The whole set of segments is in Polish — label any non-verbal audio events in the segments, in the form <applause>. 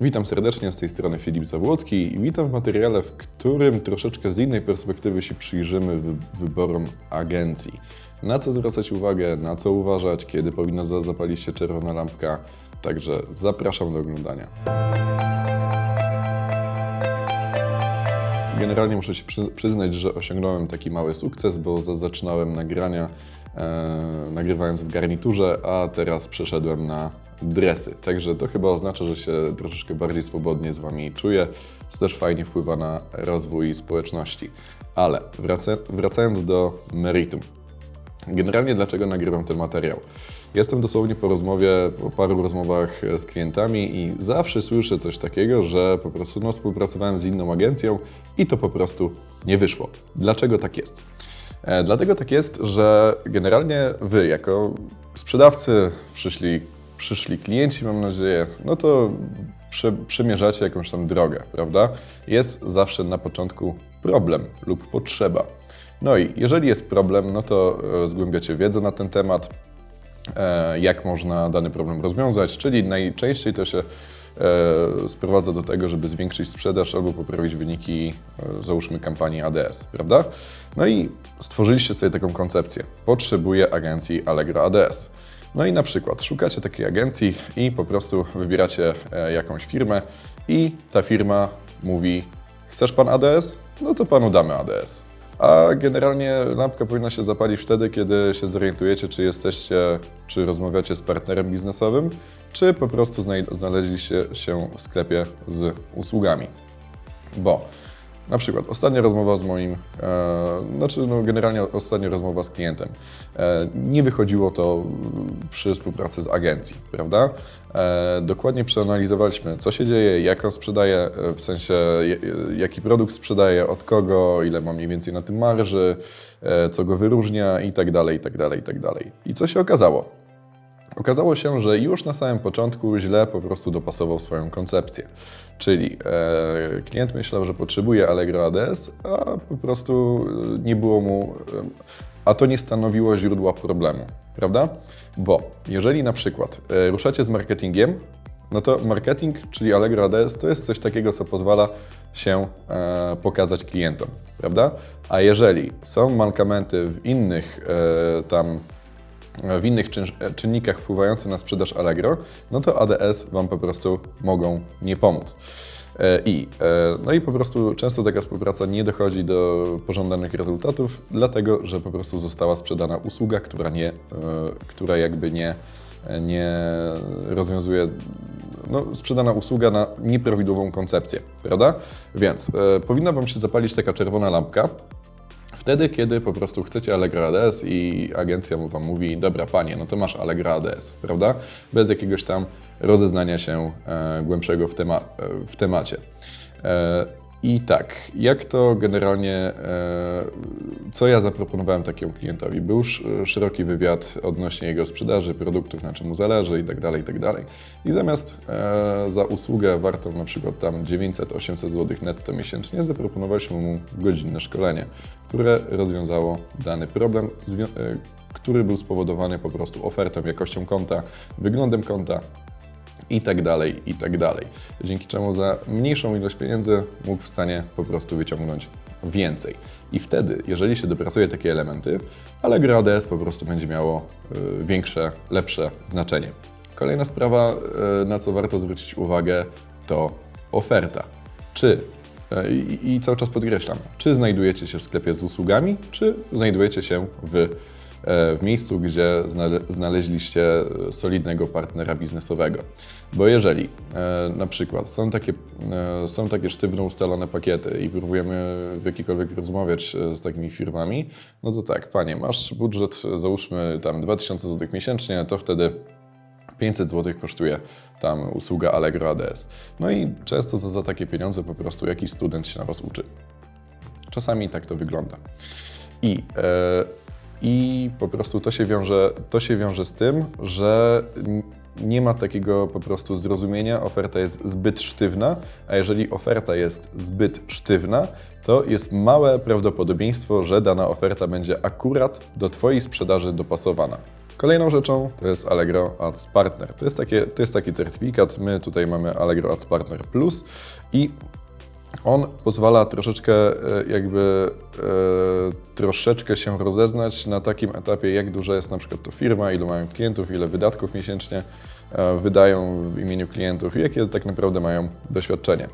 Witam serdecznie, z tej strony Filip Zawłocki i witam w materiale, w którym troszeczkę z innej perspektywy się przyjrzymy wy wyborom agencji. Na co zwracać uwagę, na co uważać, kiedy powinna za- zapalić się czerwona lampka. Także zapraszam do oglądania. Generalnie muszę się przy, przyznać, że osiągnąłem taki mały sukces, bo za, zaczynałem nagrania nagrywając w garniturze, a teraz przeszedłem na dresy. Także to chyba oznacza, że się troszeczkę bardziej swobodnie z Wami czuję, co też fajnie wpływa na rozwój społeczności. Ale wraca, wracając do meritum. Generalnie dlaczego nagrywam ten materiał? Jestem dosłownie po rozmowie, po paru rozmowach z klientami i zawsze słyszę coś takiego, że po prostu no, współpracowałem z inną agencją i to po prostu nie wyszło. Dlaczego tak jest? E, dlatego tak jest, że generalnie Wy jako sprzedawcy, przyszli, przyszli klienci, mam nadzieję, no to prze, przemierzacie jakąś tam drogę, prawda? Jest zawsze na początku problem lub potrzeba. No i jeżeli jest problem, no to zgłębiacie wiedzę na ten temat, e, jak można dany problem rozwiązać, czyli najczęściej to się sprowadza do tego, żeby zwiększyć sprzedaż albo poprawić wyniki, e, załóżmy, kampanii ADS, prawda? No i stworzyliście sobie taką koncepcję. Potrzebuję agencji Allegro ADS. No i na przykład szukacie takiej agencji i po prostu wybieracie e, jakąś firmę i ta firma mówi, chcesz pan ADS? No to panu damy ADS. A generalnie lampka powinna się zapalić wtedy, kiedy się zorientujecie, czy jesteście, czy rozmawiacie z partnerem biznesowym, czy po prostu znaleźliście się w sklepie z usługami. Bo na przykład ostatnia rozmowa z moim, e, znaczy no generalnie ostatnia rozmowa z klientem. E, nie wychodziło to przy współpracy z agencji, prawda? E, dokładnie przeanalizowaliśmy, co się dzieje, jak on sprzedaje, e, w sensie jaki produkt sprzedaje, od kogo, ile ma mniej więcej na tym marży, e, co go wyróżnia i tak dalej, i tak dalej, i tak dalej. I co się okazało? Okazało się, że już na samym początku źle po prostu dopasował swoją koncepcję. Czyli e, klient myślał, że potrzebuje Allegro ADS, a po prostu e, nie było mu, e, a to nie stanowiło źródła problemu, prawda? Bo jeżeli na przykład e, ruszacie z marketingiem, no to marketing, czyli Allegro ADS, to jest coś takiego, co pozwala się e, pokazać klientom, prawda? A jeżeli są mankamenty w innych e, tam w innych czyn- czynnikach wpływających na sprzedaż Allegro, no to ADS Wam po prostu mogą nie pomóc. E, I, e, no i po prostu często taka współpraca nie dochodzi do pożądanych rezultatów, dlatego że po prostu została sprzedana usługa, która, nie, e, która jakby nie, nie rozwiązuje, no, sprzedana usługa na nieprawidłową koncepcję, prawda? Więc powinna Wam się zapalić taka czerwona lampka, Wtedy, kiedy po prostu chcecie Allegro ADS i agencja Wam mówi, dobra Panie, no to masz Allegro ADS, prawda? Bez jakiegoś tam rozeznania się e, głębszego w, tema, e, w temacie. I tak, jak to generalnie, e, co ja zaproponowałem takiemu klientowi? Był sz- szeroki wywiad odnośnie jego sprzedaży, produktów, na czym mu zależy i tak dalej, i tak. I zamiast e, za usługę wartą na przykład tam 900-800 zł netto miesięcznie, zaproponowaliśmy mu godzinne szkolenie, które rozwiązało dany problem, e, który był spowodowany po prostu ofertą, jakością konta, wyglądem konta, i tak dalej, i tak dalej. Dzięki czemu za mniejszą ilość pieniędzy mógł w stanie po prostu wyciągnąć więcej. I wtedy, jeżeli się dopracuje takie elementy, Allegro ADS po prostu będzie miało y, większe, lepsze znaczenie. Kolejna sprawa, y, na co warto zwrócić uwagę, to oferta. Czy e, i, I cały czas podkreślam, czy znajdujecie się w sklepie z usługami, czy znajdujecie się w, w miejscu, gdzie znale, znaleźliście e, solidnego partnera biznesowego. Bo jeżeli e, na przykład są takie, e, są takie sztywno ustalone pakiety i próbujemy w jakikolwiek rozmawiać e, z takimi firmami, no to tak, panie, masz budżet, e, załóżmy tam 2000 zł miesięcznie, to wtedy 500 zł kosztuje tam usługa Allegro ADS. No i często za, za takie pieniądze po prostu jakiś student się na Was uczy. Czasami tak to wygląda. I, e, i po prostu to się, wiąże, to się wiąże z tym, że nie ma takiego po prostu zrozumienia, oferta jest zbyt sztywna, a jeżeli oferta jest zbyt sztywna, to jest małe prawdopodobieństwo, że dana oferta będzie akurat do Twojej sprzedaży dopasowana. Kolejną rzeczą to jest Allegro Ads Partner. To jest, takie, to jest taki certyfikat. My tutaj mamy Allegro Ads Partner Plus i on pozwala troszeczkę e, jakby e, troszeczkę się rozeznać na takim etapie, jak duża jest na przykład to firma, ilu mają klientów, ile wydatków miesięcznie e, wydają w imieniu klientów i jakie tak naprawdę mają doświadczenie.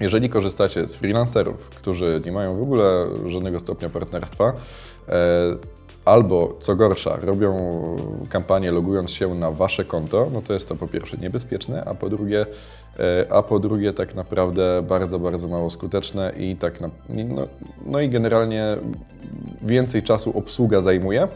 Jeżeli korzystacie z freelancerów, którzy nie mają w ogóle żadnego stopnia partnerstwa, albo co gorsza, robią kampanię logując się na wasze konto, no to jest to po pierwsze niebezpieczne, a po drugie, e, a po drugie tak naprawdę bardzo, bardzo mało skuteczne i tak na, no, no i generalnie więcej czasu obsługa zajmuje.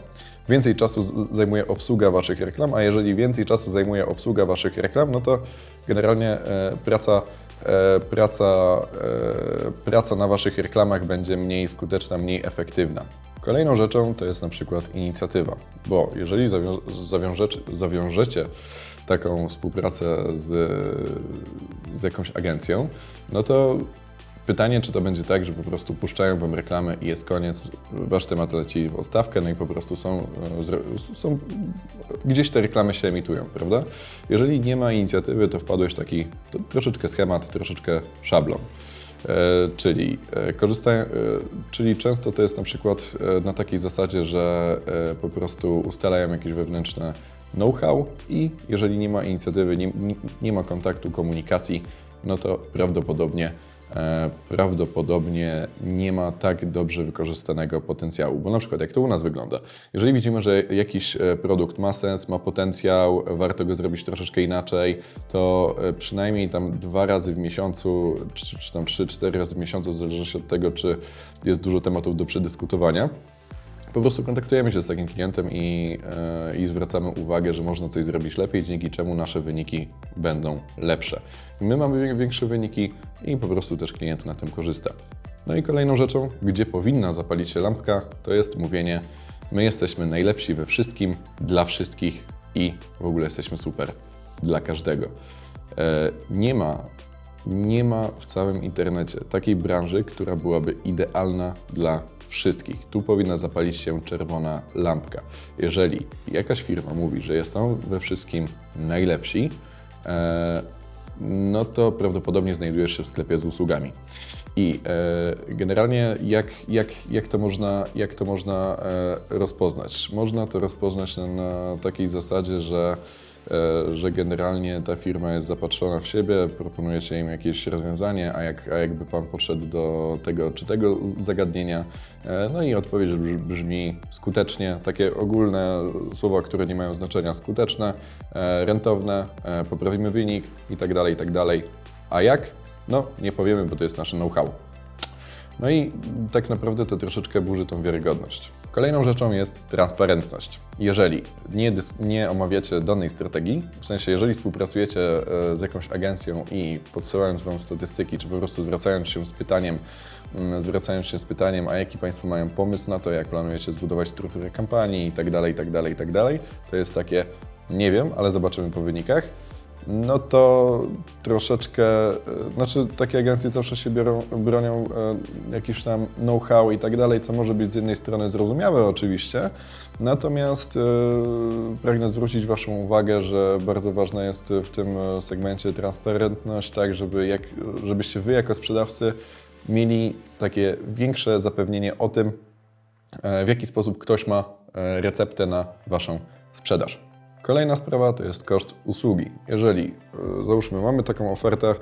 Więcej czasu zajmuje obsługa Waszych reklam, a jeżeli więcej czasu zajmuje obsługa Waszych reklam, no to generalnie e, praca, e, praca, e, praca na Waszych reklamach będzie mniej skuteczna, mniej efektywna. Kolejną rzeczą to jest na przykład inicjatywa, bo jeżeli zawią- zawiążecie, zawiążecie taką współpracę z, z jakąś agencją, no to Pytanie, czy to będzie tak, że po prostu puszczają Wam reklamy i jest koniec, Wasz temat leci w odstawkę, no i po prostu są, e, są gdzieś te reklamy się emitują, prawda? Jeżeli nie ma inicjatywy, to wpadłeś w taki to troszeczkę schemat, troszeczkę szablon. E, czyli, e, korzystają, e, czyli często to jest na przykład na takiej zasadzie, że po prostu ustalają jakieś wewnętrzne know-how i jeżeli nie ma inicjatywy, nie, nie, ma kontaktu, komunikacji, no to prawdopodobnie prawdopodobnie nie ma tak dobrze wykorzystanego potencjału. Bo na przykład jak to u nas wygląda? Jeżeli widzimy, że jakiś e, produkt ma sens, ma potencjał, warto go zrobić troszeczkę inaczej, to e, przynajmniej tam dwa razy w miesiącu, czy, czy tam trzy, cztery razy w miesiącu, w zależności od tego, czy jest dużo tematów do przedyskutowania, po prostu kontaktujemy się z takim klientem i, e, i zwracamy uwagę, że można coś zrobić lepiej, dzięki czemu nasze wyniki będą lepsze. My mamy większe wyniki i po prostu też klient na tym korzysta. No i kolejną rzeczą, gdzie powinna zapalić się lampka, to jest mówienie: My jesteśmy najlepsi we wszystkim, dla wszystkich i w ogóle jesteśmy super dla każdego. E, Nie ma nie ma w całym internecie takiej branży, która byłaby idealna dla wszystkich. Tu powinna zapalić się czerwona lampka. Jeżeli jakaś firma mówi, że są we wszystkim najlepsi, e, no to prawdopodobnie znajdujesz się w sklepie z usługami. I e, generalnie jak, jak, jak to można, jak to można e, rozpoznać? Można to rozpoznać na, na takiej zasadzie, że że generalnie ta firma jest zapatrzona w siebie, proponujecie im jakieś rozwiązanie, a, jak, a jakby Pan podszedł do tego czy tego zagadnienia, e, no i odpowiedź brz- brzmi skutecznie, takie ogólne słowa, które nie mają znaczenia, skuteczne, e, rentowne, e, poprawimy wynik i tak dalej, i tak dalej. A jak? No, nie powiemy, bo to jest nasze know-how. No i tak naprawdę to troszeczkę burzy tą wiarygodność. Kolejną rzeczą jest transparentność. Jeżeli nie, nie omawiacie danej strategii, w sensie jeżeli współpracujecie e, z jakąś agencją i podsyłając Wam statystyki, czy po prostu zwracając się z pytaniem, mm, zwracając się z pytaniem, a jaki Państwo mają pomysł na to, jak planujecie zbudować strukturę kampanii i tak dalej, i tak dalej, i tak dalej, to jest takie, nie wiem, ale zobaczymy po wynikach no to troszeczkę, e, znaczy takie agencje zawsze się biorą, bronią e, jakiś tam know-how i tak dalej, co może być z jednej strony zrozumiałe oczywiście, natomiast e, pragnę zwrócić Waszą uwagę, że bardzo ważna jest w tym segmencie transparentność, tak żeby jak, żebyście Wy jako sprzedawcy mieli takie większe zapewnienie o tym, w jaki sposób ktoś ma receptę na Waszą sprzedaż. Kolejna sprawa to jest koszt usługi. Jeżeli, e, załóżmy, mamy taką ofertę,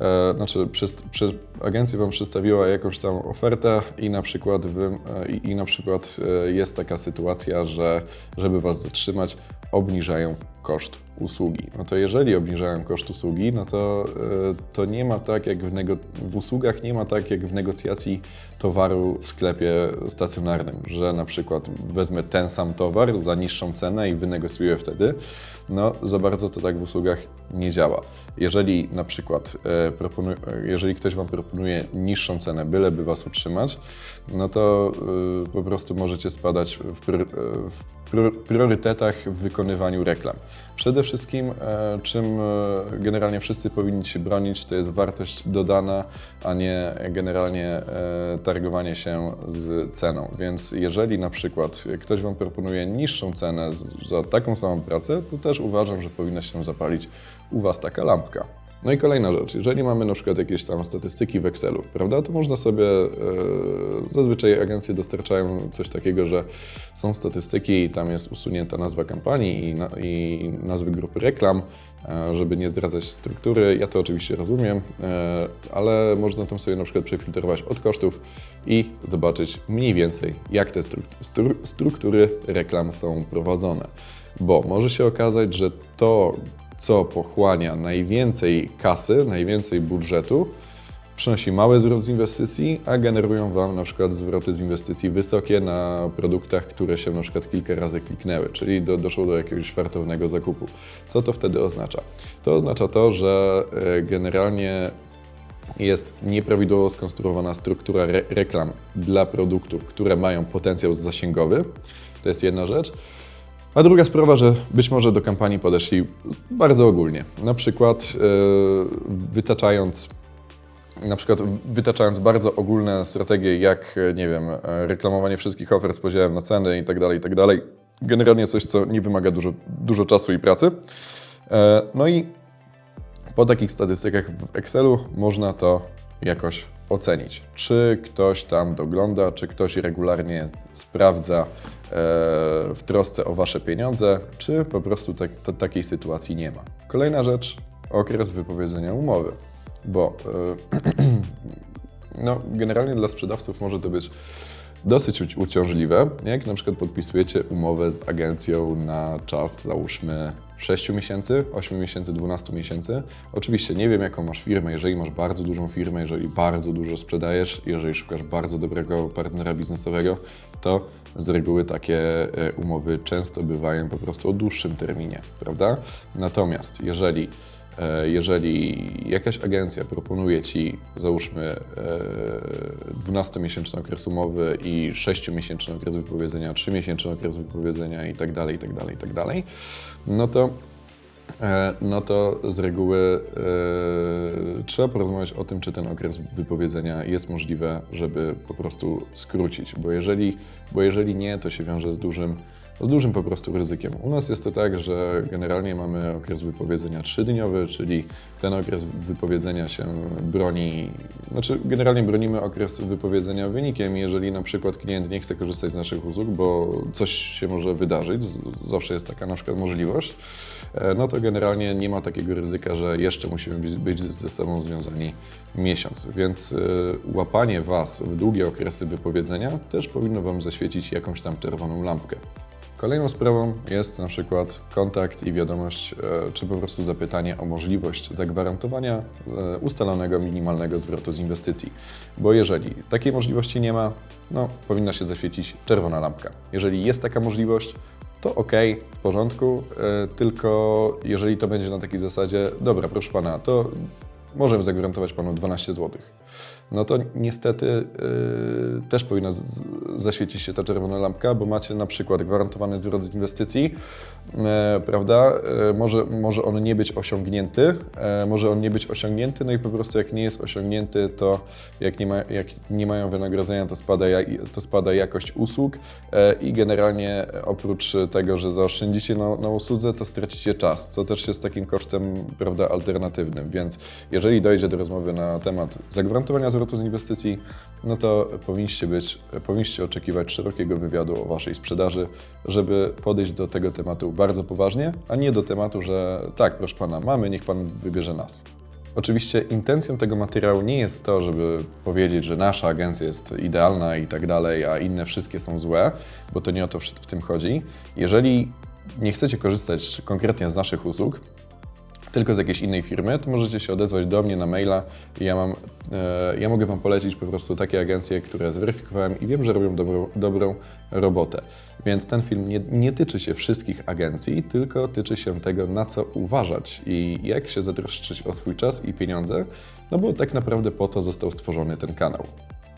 e, znaczy przez, przez agencja Wam przedstawiła jakąś tam ofertę i na przykład, wy, e, i na przykład e, jest taka sytuacja, że żeby Was zatrzymać, obniżają koszt usługi. No to jeżeli obniżają koszt usługi, no to, e, to nie ma tak jak w, w usługach, nie ma tak jak w negocjacji towaru w sklepie stacjonarnym, że na przykład wezmę ten sam towar za niższą cenę i wynegocjuję wtedy. No za bardzo to tak w usługach nie działa. Jeżeli na przykład proponu- jeżeli ktoś Wam proponuje niższą cenę, byleby Was utrzymać, no to y, po prostu możecie spadać w, w priorytetach w wykonywaniu reklam. Przede wszystkim, e, czym e, generalnie wszyscy powinni się bronić, to jest wartość dodana, a nie generalnie e, targowanie się z ceną. Więc jeżeli na przykład ktoś Wam proponuje niższą cenę za taką samą pracę, to też uważam, że powinna się zapalić u Was taka lampka. No i kolejna rzecz, jeżeli mamy na przykład jakieś tam statystyki w Excelu, prawda, to można sobie, e, zazwyczaj agencje dostarczają coś takiego, że są statystyki i tam jest usunięta nazwa kampanii i, na, i nazwy grupy reklam, e, żeby nie zdradzać struktury. Ja to oczywiście rozumiem, e, ale można tam sobie na przykład przefiltrować od kosztów i zobaczyć mniej więcej, jak te struk- stru- struktury reklam są prowadzone. Bo może się okazać, że to, co pochłania najwięcej kasy, najwięcej budżetu, przynosi mały zwrot z inwestycji, a generują Wam na przykład zwroty z inwestycji wysokie na produktach, które się na przykład kilka razy kliknęły, czyli do, doszło do jakiegoś wartownego zakupu. Co to wtedy oznacza? To oznacza to, że e, generalnie jest nieprawidłowo skonstruowana struktura re reklam dla produktów, które mają potencjał zasięgowy. To jest jedna rzecz. A druga sprawa, że być może do kampanii podeszli bardzo ogólnie. Na przykład yy, wytaczając na przykład wytaczając bardzo ogólne strategie, jak, e, nie wiem, e, reklamowanie wszystkich ofert z podziałem na ceny i tak dalej, i tak. Generalnie coś, co nie wymaga dużo, dużo czasu i pracy. E, No i po takich statystykach w Excelu można to jakoś ocenić. Czy ktoś tam dogląda, czy ktoś regularnie sprawdza e, w trosce o Wasze pieniądze, czy po prostu tak, ta, takiej sytuacji nie ma. Kolejna rzecz, okres wypowiedzenia umowy, bo e, <clears throat> no, generalnie dla sprzedawców może to być dosyć uci- uciążliwe, jak na przykład podpisujecie umowę z agencją na czas, załóżmy 6 miesięcy, 8 miesięcy, 12 miesięcy. Oczywiście nie wiem, jaką masz firmę, jeżeli masz bardzo dużą firmę, jeżeli bardzo dużo sprzedajesz, jeżeli szukasz bardzo dobrego partnera biznesowego, to z reguły takie e, umowy często bywają po prostu o dłuższym terminie, prawda? Natomiast jeżeli jeżeli jakaś agencja proponuje Ci, załóżmy, e, 12-miesięczny okres umowy i 6-miesięczny okres wypowiedzenia, 3-miesięczny okres wypowiedzenia i tak dalej, i tak dalej, i tak dalej, no to e, no to z reguły e, trzeba porozmawiać o tym, czy ten okres wypowiedzenia jest możliwe, żeby po prostu skrócić, bo jeżeli, bo jeżeli nie, to się wiąże z dużym z dużym po prostu ryzykiem. U nas jest to tak, że generalnie mamy okres wypowiedzenia trzydniowy, czyli ten okres wypowiedzenia się broni, znaczy generalnie bronimy okres wypowiedzenia wynikiem, jeżeli na przykład klient nie chce korzystać z naszych usług, bo coś się może wydarzyć, zawsze jest taka na przykład możliwość, e, no to generalnie nie ma takiego ryzyka, że jeszcze musimy być, być ze sobą związani miesiąc, więc e, łapanie Was w długie okresy wypowiedzenia też powinno Wam zaświecić jakąś tam czerwoną lampkę. Kolejną sprawą jest na przykład kontakt i wiadomość, e, czy po prostu zapytanie o możliwość zagwarantowania e, ustalonego minimalnego zwrotu z inwestycji. Bo jeżeli takiej możliwości nie ma, no powinna się zaświecić czerwona lampka. Jeżeli jest taka możliwość, to ok, w porządku, e, tylko jeżeli to będzie na takiej zasadzie, dobra, proszę pana, to możemy zagwarantować panu 12 zł. No to niestety yy, też powinna zaświecić się ta czerwona lampka, bo macie na przykład gwarantowany zwrot z inwestycji, e, prawda? E, może, może on nie być osiągnięty, e, może on nie być osiągnięty, no i po prostu jak nie jest osiągnięty, to jak nie, ma, jak nie mają wynagrodzenia, to spada, to spada jakość usług e, i generalnie oprócz tego, że zaoszczędzicie na, na usłudze, to stracicie czas, co też jest takim kosztem, prawda, alternatywnym, więc jeżeli dojdzie do rozmowy na temat zagwarantowania zwrotu z inwestycji, no to powinniście być, powinniście oczekiwać szerokiego wywiadu o Waszej sprzedaży, żeby podejść do tego tematu bardzo poważnie, a nie do tematu, że tak, proszę Pana, mamy, niech Pan wybierze nas. Oczywiście intencją tego materiału nie jest to, żeby powiedzieć, że nasza agencja jest idealna i tak dalej, a inne wszystkie są złe, bo to nie o to w tym chodzi. Jeżeli nie chcecie korzystać konkretnie z naszych usług, tylko z jakiejś innej firmy, to możecie się odezwać do mnie na maila i ja, mam, e, ja mogę Wam polecić po prostu takie agencje, które zweryfikowałem i wiem, że robią dobrą, dobrą robotę. Więc ten film nie, nie tyczy się wszystkich agencji, tylko tyczy się tego, na co uważać i jak się zatroszczyć o swój czas i pieniądze, no bo tak naprawdę po to został stworzony ten kanał.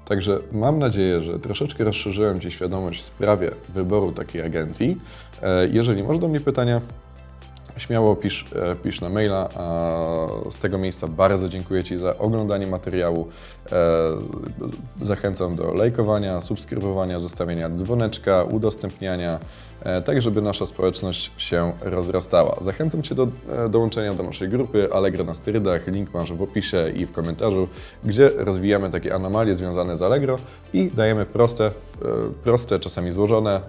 Także mam nadzieję, że troszeczkę rozszerzyłem Ci świadomość w sprawie wyboru takiej agencji. E, Jeżeli masz do mnie pytania, śmiało pisz, e, pisz na maila. Z tego miejsca bardzo dziękuję Ci za oglądanie materiału. E, Zachęcam do lajkowania, subskrybowania, zostawienia dzwoneczka, udostępniania, e, tak żeby nasza społeczność się rozrastała. Zachęcam Cię do dołączenia do naszej grupy Allegro na sterydach. Link masz w opisie i w komentarzu, gdzie rozwijamy takie anomalie związane z Allegro i dajemy proste, proste czasami złożone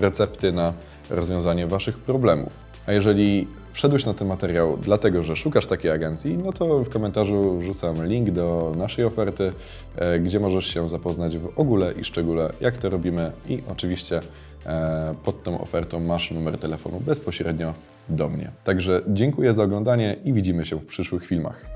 recepty na rozwiązanie Waszych problemów. A jeżeli wszedłeś na ten materiał dlatego, że szukasz takiej agencji, no to w komentarzu wrzucam link do naszej oferty, e, gdzie możesz się zapoznać w ogóle i szczególe, jak to robimy i oczywiście e, pod tą ofertą masz numer telefonu bezpośrednio do mnie. Także dziękuję za oglądanie i widzimy się w przyszłych filmach.